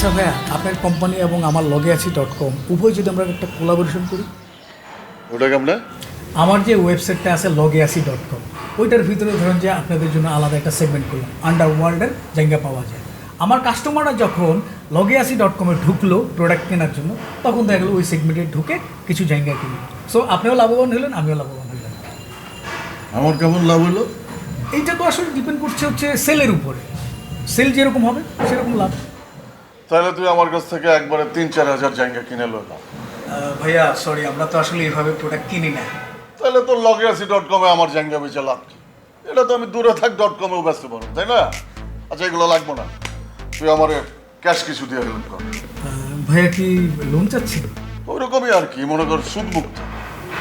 আচ্ছা ভাইয়া আপনার কোম্পানি এবং আমার লগে আছি ডট কম উভয় যদি আমরা একটা কোলাবোরেশন করি? ওটা কেমনে আমার যে ওয়েবসাইটটা আছে লগে আসি ডট কম ওইটার ভিতরে ধরেন যে আপনাদের জন্য আলাদা একটা সেগমেন্ট করলাম। আন্ডার ওয়ার্ল্ডের জায়গা পাওয়া যায়। আমার কাস্টমাররা যখন লগে আসি ডট কমে ঢুকলো প্রোডাক্ট কেনার জন্য তখন দেখা গেলো ওই সেগমেন্টে ঢুকে কিছু জায়গা কিনলো। সো আপনিও লাভবান হলেন আমিও লাভবান হইলাম আমার কেমন লাভ হলো? এইটা তো আসলে ডিপেন্ড করছে হচ্ছে সেলের উপরে। সেল যেরকম হবে সেরকম লাভ। তাহলে তুই আমার কাছ থেকে একবারে তিন চার হাজার জায়গা কিনে লো না ভাইয়া সরি আমরা তো আসলে এইভাবে প্রোডাক্ট কিনি না। তাহলে তোর লগে আছি ডট কমে আমার জায়গা বেচে লাভ কি? এটা তো আমি দূরে থাক ডট কমেও ব্যস্ত পারো তাই না? আচ্ছা এগুলো লাগবো না। তুই আমার ক্যাশ কিছু দিয়ে হেল্প কর। ভাইয়া কি লোন চাচ্ছেন? ওইরকমই আর কি মনে কর সুদ মুক্ত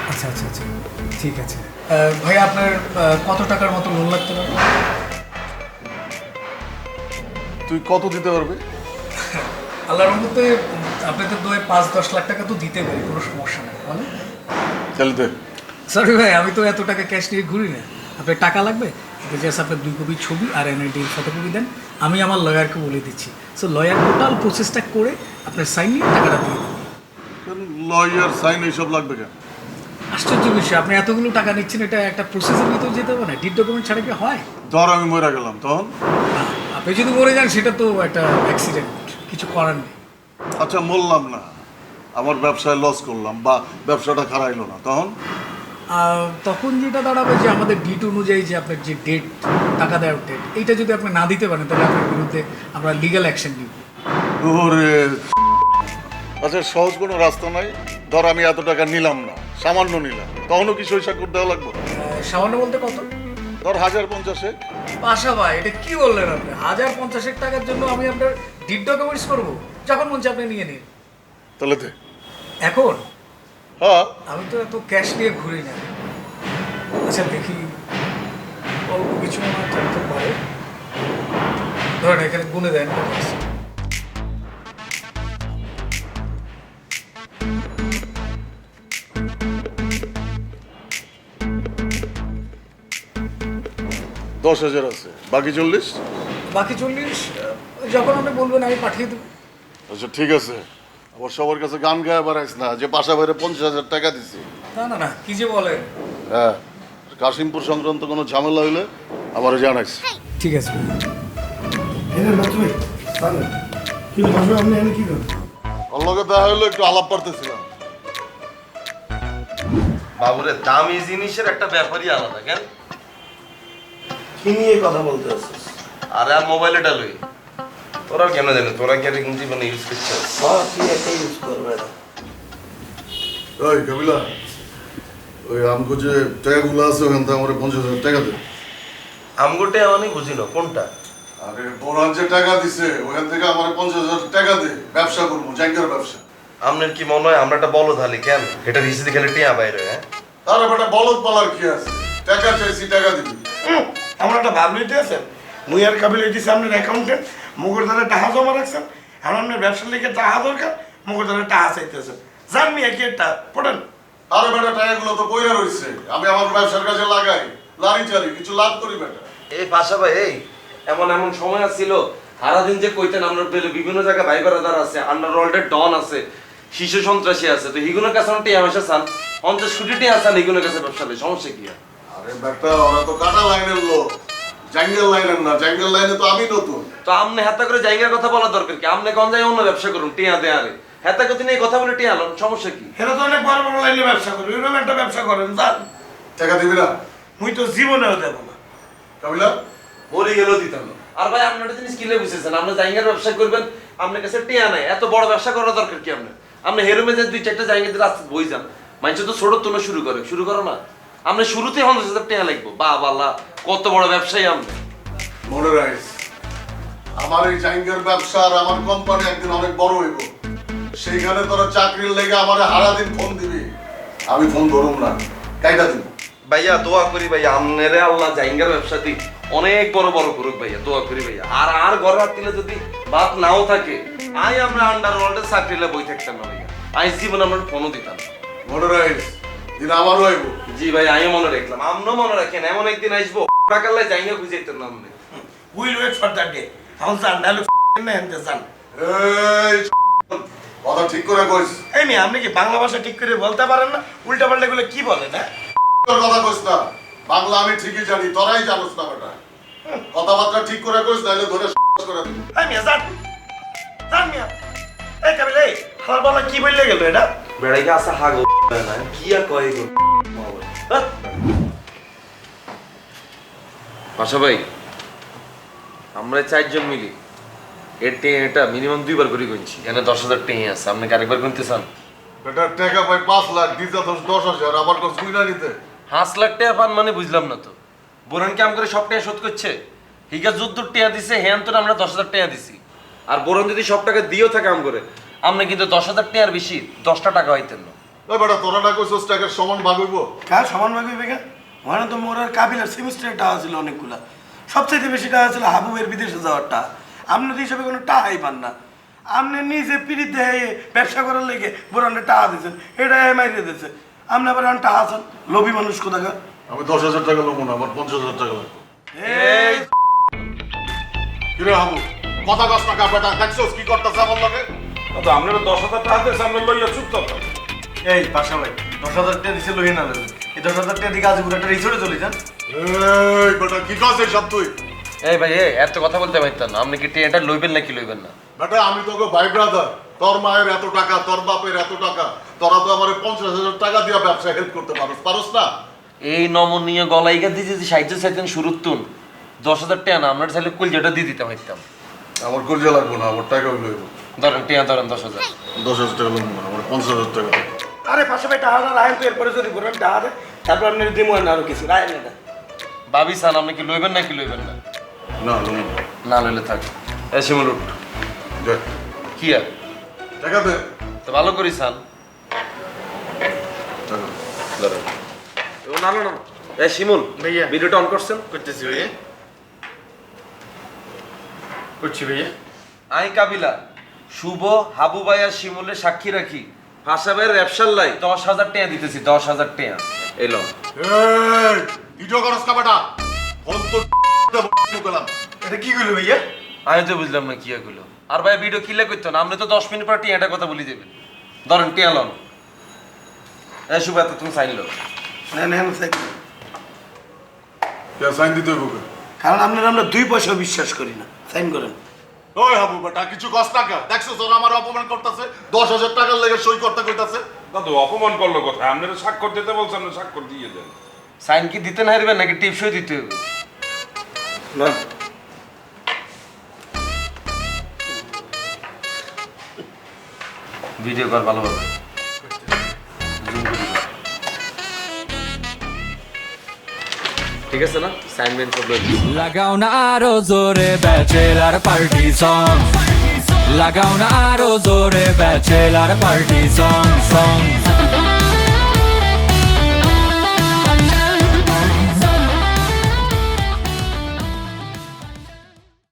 আচ্ছা আচ্ছা আচ্ছা ঠিক আছে। ভাইয়া আপনার কত টাকার মতো লোন লাগতে পারে? তুই কত দিতে পারবি? আল্লাহর মধ্যে আপনাদের দোয়ে পাঁচ দশ লাখ টাকা তো দিতে পারি কোনো সমস্যা নেই বলে দে। সরি ভাই আমি তো এত টাকা ক্যাশ নিয়ে ঘুরি না। আপনার টাকা লাগবে? জাস্ট আপনার দুই কপি ছবি আর এনআইডি ফটোকপি দেন। আমি আমার লয়ারকে বলে দিচ্ছি। সো লয়ার টোটাল প্রসেসটা করে আপনার সাইন নিয়ে টাকাটা দিয়ে দেবেন লয়ার সাইন এইসব লাগবে কেন? আশ্চর্য বিষয় আপনি এতগুলো টাকা নিচ্ছেন এটা একটা প্রসেসের ভিতরে যেতে হবে না ডিট ডকুমেন্ট ছাড়া কি হয়? ধর আমি মরে গেলাম তখন? আপনি যদি মরে যান সেটা তো একটা অ্যাক্সিডেন্ট কিছু করার নেই আচ্ছা বললাম না। আমার ব্যবসায় লস করলাম বা ব্যবসাটা খারাইলো না। তখন? তখন যেটা দাঁড়াবে যে আমাদের ডিট অনুযায়ী যে আপনার যে ডেট টাকা দেওয়ার ডেট এইটা যদি আপনি না দিতে পারেন তাহলে আপনার বিরুদ্ধে আমরা লিগ্যাল অ্যাকশন নিব। ওরে। আচ্ছা সহজ কোনো রাস্তা নাই। ধর আমি এত টাকা নিলাম না সামান্য নিলাম। তখনও কি স্বাক্ষর দেওয়া লাগবে? সামান্য বলতে কত? ধর হাজার পঞ্চাশে পাশা ভাই এটা কি বললেন আপনি? হাজার পঞ্চাশেক টাকার জন্য আমি আপনার ডিট ডকুমেন্টস করব। যখন মন আপনি নিয়ে নিন। তাহলে দে। এখন? হ্যাঁ। আমি তো এত ক্যাশ নিয়ে ঘুরি না। আচ্ছা দেখি। অল্প কিছু আমার থাকতে পারে। ধরেন এখানে গুনে দেন দশ হাজার আছে। বাকি চল্লিশ? বাকি চল্লিশ? যখন আপনি বলবেন আমি পাঠিয়ে দেবো। আচ্ছা ঠিক আছে। আবার সবার কাছে গান গায়ে বেড়াইস না যে পাশা বাইরে পঞ্চাশ হাজার টাকা দিছি। না না না কি যে বলেন। হ্যাঁ কাশিমপুর সংক্রান্ত কোনো ঝামেলা হইলে আমার জানাইস। ঠিক আছে। এনে বাচ্চা ভাই তাহলে। কি বসবে আপনি এনে কি করেন? ওর লগে দেখা হইল একটু আলাপ পারতেছিলাম। বাবুরে দামি জিনিসের একটা ব্যাপারই আলাদা কেন? কি নিয়ে কথা বলতে আসছিস? আরে আর মোবাইলটা লই। তোরা কেন জানো তোরা কি এরকম জীবনে ইউজ করছিস? হ্যাঁ তুই একটা ইউজ করবে না। ওই কাবিলা ওই আমগো যে টাকাগুলো আছে ওখান থেকে আমার পঞ্চাশ হাজার টাকা দে। আমগোটে আমি বুঝি না কোনটা? আরে বোনাস যে টাকা দিছে ওখান থেকে আমার পঞ্চাশ হাজার টাকা দে ব্যবসা করব জাঙ্গের ব্যবসা। আপনার কি মনে হয় আমরা একটা বলো তাহলে কেন? এটা হিসেবে খেলে টিয়া বাইরে হ্যাঁ? তার বেটা বলদ পালার কি আছে? টাকা চাইছি টাকা দিবি। আমার একটা ভাব লইতে আছেন? মুই আর কাবিল হইতেছে আপনার অ্যাকাউন্টেন্ট মুগর দ্বারা টাকা জমা রাখছেন। এখন আপনার ব্যবসার লেগে টাকা দরকার মুগর দ্বারা টাকা চাইতেছেন। জান মিয়া কি একটা পড়েন। আরে বেটা টাকাগুলো তো বইয়া রইছে। আমি আমার ব্যবসার কাজে লাগাই। লারি চারি কিছু লাভ করি বেটা। এই পাশা ভাই এই এমন এমন সময় ছিল সারাদিন যে কইতেন আমরা পেলে বিভিন্ন জায়গায় ভাই আছে আন্ডারওয়ার্ল্ডের ডন আছে শিশু সন্ত্রাসী আছে তো হিগুনের কাছে আমার টিয়া চান। পঞ্চাশ কোটি টিয়া চান হিগুনের কাছে ব্যবসা সমস্যা কি আর? আরে বেটা ওরা তো কাটা লাইনের লোক। জাঙ্গেল লাইনের না জাঙ্গেল লাইনে তো আমি নতুন। তো আমনে হাতা করে জায়গার কথা বলা দরকার কি? আমনে কোন জায়গায় অন্য ব্যবসা করুন টিয়া হাতা কথা নিয়ে কথা বলে টিয়া আলোন সমস্যা কি? তো অনেক বড় বড় লাইনে ব্যবসা করে এরকম একটা ব্যবসা করেন টাকা দিবি না? মুই তো জীবনেও দেবো না। কাবিলা বলে গেল দিতাম না। আর ভাই আপনার জিনিস কিলে বুঝেছেন আপনি জায়গার ব্যবসা করবেন আপনার কাছে টিয়া নাই। এত বড় ব্যবসা করার দরকার কি আপনি আপনি হেরোমে যে দুই চারটা জায়গা দিয়ে রাস্তা বই যান। মানুষ তো ছোট তোলা শুরু করে শুরু করো না। আপনি শুরুতে পঞ্চাশ হাজার টিয়া লাগবো। বা বাল্লা কত বড় ব্যবসায়ী আপনি মনে রাখিস আমার এই জাঙ্গের ব্যবসা আর আমার কোম্পানি একদিন অনেক বড় হইব। সেইখানে তোরা চাকরির লেগে আমার হারা দিন ফোন দিবি। আমি ফোন ধরুম না কাইটা দিব? ভাইয়া দোয়া করি ভাইয়া আমনেরে আল্লাহ জাইঙ্গার ব্যবসা দিক অনেক বড় বড় করুক ভাইয়া দোয়া করি ভাইয়া। আর আর ঘরে হাত দিলে যদি বাপ নাও থাকে আই আমরা আন্ডারওয়ার্ল্ডে চাকরিলে বই থাকতাম না ভাইয়া। আই জীবন আমরা ফোনও দিতাম। মনে রাখিস দিন আমারও হইব জি ভাই আমি মনে রাখলাম। আমনও মনে রাখেন এমন একদিন আসব টাকাল্লাই জাইঙ্গা বুঝাইতেন না আপনি will wait for that day. এখন জান ডায়লগ না এনতে জান এই কথা ঠিক করে কইস। এই মেয়ে আপনি কি বাংলা ভাষা ঠিক করে বলতে পারেন না? উল্টা পাল্টা গুলো কি বলেন হ্যাঁ তোর কথা কইস না। বাংলা আমি ঠিকই জানি তোরাই জানোস না বেটা। কথাবার্তা ঠিক করে কইস নাইলে ধরে করে মিয়া যান যান মিয়া। এই কাবিল আমার বাবা কি বললে গেল এটা? বেড়াইকে আসা হাগ না কি আর কয় গো পাশা ভাই আমরা চারজন মিলি। এর টেঁ এটা মিনিমাম দুইবার করে গুনছি। এখানে দশ হাজার টেঁ আছে আপনি কি আরেকবার গুনতে চান? বেটা টাকা পাই পাঁচ লাখ দিতে দশ দশ হাজার আমার কাছে কুইনা নিতে। পাঁচ লাখ টাকা পান মানে বুঝলাম না তো। বোরান কাম করে সব টাকা শোধ করছে? হিগা যুদ্ধ টাকা দিছে হ্যাঁ তো আমরা দশ হাজার টাকা দিছি। আর বোরান যদি সব টাকা দিয়েও থাকে আম করে আপনি কিন্তু দশ হাজার টাকার বেশি দশটা টাকা হইতেন। না ওই বেটা তোরা না কইছস টাকার সমান ভাগ হইব? কার সমান ভাবে বেগা ওখানে তো মোর আর কাবিলার সেমিস্টারের টাকা ছিল অনেকগুলা। সবচেয়ে বেশি টাকা ছিল হাবুবের বিদেশে যাওয়ার টাকা। আপনার হিসাবে কোনো টাকাই পান না। আপনি নিজে পিড়িত দেহে ব্যবসা করার লেগে বোরানের টাকা দিয়েছেন এটা মাইরে দিয়েছে। আপনি আবার এখন টাকা আছেন? লোভী মানুষ কোথাকার? আমি দশ হাজার টাকা লোক না আমার পঞ্চাশ হাজার টাকা লাগবে। এই কিরে হাবু কথা কস না কা বেটা দেখছস কি করতেছে আমার লগে? তো আপনারা দশ হাজার টাকা দিয়ে সামনে লইয়া চুপ থাকতো এই পাশা ভাই দশ হাজার টাকা দিছে লইয়ে না এই দশ হাজার টাকা দিয়ে গাজীপুর একটা রিসোর্টে চলে যান। এই বেটা কি কস এই সব তুই? এই ভাই এত কথা বলতে পারতেন না। আপনি কি টেনটা লইবেন নাকি লইবেন না? বেটা আমি তোকে ভাই ব্রাদার তোর মায়ের এত টাকা তোর বাপের এত টাকা তোরা তো আমার পঞ্চাশ হাজার টাকা দিয়ে ব্যবসা হেল্প করতে পারোস পারোস না? এই নমনীয় গলাইকা দিয়ে যদি সাহায্য চাইতেন শুরুর তুন দশ হাজার টাকা না আপনার চাইলে কুলজাটা দিয়ে দিতে পারতাম আমার কলজা লাগবো না আমার টাকা হইল ধরেন টিয়া ধরেন দশ হাজার। দশ হাজার টাকা লাগবো না আমার পঞ্চাশ হাজার টাকা। আরে পাশে ভাই টাকাটা রায়ন তো এরপরে যদি বোরান টাকা তারপর আপনি দিমো না আরও কিছু রায়ন এটা ভাবি সান আপনি কি লইবেন নাকি লইবেন না? না লুম না। না লইলে থাক। এ শিমুল উঠ কি আর? টাকা দে। তো ভালো করি সান। টাকা দে। ধরেন ও না না না এ শিমুল ভাইয়া। ভিডিওটা অন করছেন? করতেছি ভাইয়া। করছি ভাইয়া। আই কাবিলা শুভ হাবু ভাইয়া আর শিমুলের সাক্ষী রাখি। হাসা ভাইয়ের ব্যবসার লাই দশ হাজার টাকা দিতেছি দশ হাজার টাকা। এলো ভিডিও করস না বেটা। ফোন তো গেলাম। এটা কি করল ভাইয়া? আমি তো বুঝলাম না কি এগুলো আর ভাই ভিডিও কিলে করতো না? আপনি তো দশ মিনিট পর টিয়াটা কথা বলি দেবেন। ধরেন টিয়া লন। এ শুভ এত তুমি সাইন লো না না না, স্যার। কে সাইন দিতে হইব কে? কারণ আপনারা আমরা দুই পয়সা বিশ্বাস করি না। সাইন করেন। ওই হাবু বেটা কিছু কষ্ট টাকা দেখছ তোর আমার অপমান করতেছে দশ হাজার টাকার লেগে সই করতে কইতাছে। দাদু অপমান করল কোথায়? আপনারা স্বাক্ষর দিতে বলছেন না স্বাক্ষর দিয়ে দেন। সাইন কি দিতে না হারবেন নাকি টিপসই দিতে হবে? না। ভিডিও কল ভালোভাবে Zoom ঠিক আছে না? সাইনমেন্ট মেন সব। লাগাও না আরও জোরে ব্যাচেলার পার্টি সং লাগাও না আরও জোরে ব্যাচেলার পার্টি সং সং